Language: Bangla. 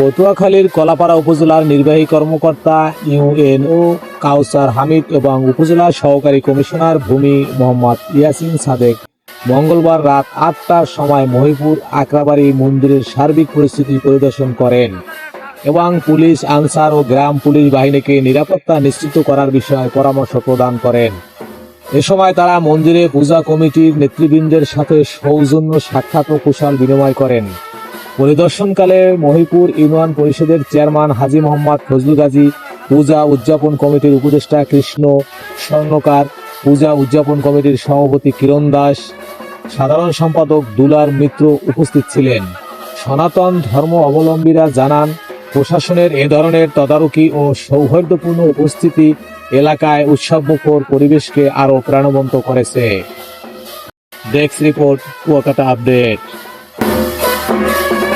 পটুয়াখালীর কলাপাড়া উপজেলার নির্বাহী কর্মকর্তা ইউএনও কাউসার হামিদ এবং উপজেলা সহকারী কমিশনার ভূমি মোহাম্মদ ইয়াসিন সাদেক। মঙ্গলবার রাত আটটার সময় মহিপুর আকরাবাড়ি মন্দিরের সার্বিক পরিস্থিতি পরিদর্শন করেন এবং পুলিশ, আনসার ও গ্রাম পুলিশ বাহিনীকে নিরাপত্তা নিশ্চিত করার বিষয়ে পরামর্শ প্রদান করেন। এ সময় তারা মন্দিরে পূজা কমিটির নেতৃবৃন্দের সাথে সৌজন্য সাক্ষাৎ ও কুশল বিনিময় করেন। পরিদর্শনকালে মহিপুর ইউনিয়ন পরিষদের চেয়ারম্যান হাজি মোহাম্মদ ফজলু গাজী, পূজা উদযাপন কমিটির উপদেষ্টা কৃষ্ণ স্বর্ণকার, পূজা উদযাপন কমিটির সভাপতি কিরণ দাস, সাধারণ সম্পাদক দুলার মিত্র উপস্থিত ছিলেন। সনাতন ধর্ম অবলম্বীরা জানান, প্রশাসনের এ ধরনের তদারকি ও সৌহার্দ্যপূর্ণ উপস্থিতি এলাকায় উৎসবমুখর পরিবেশকে আরও প্রাণবন্ত করেছে। Desk report Kuakata update. Thank you.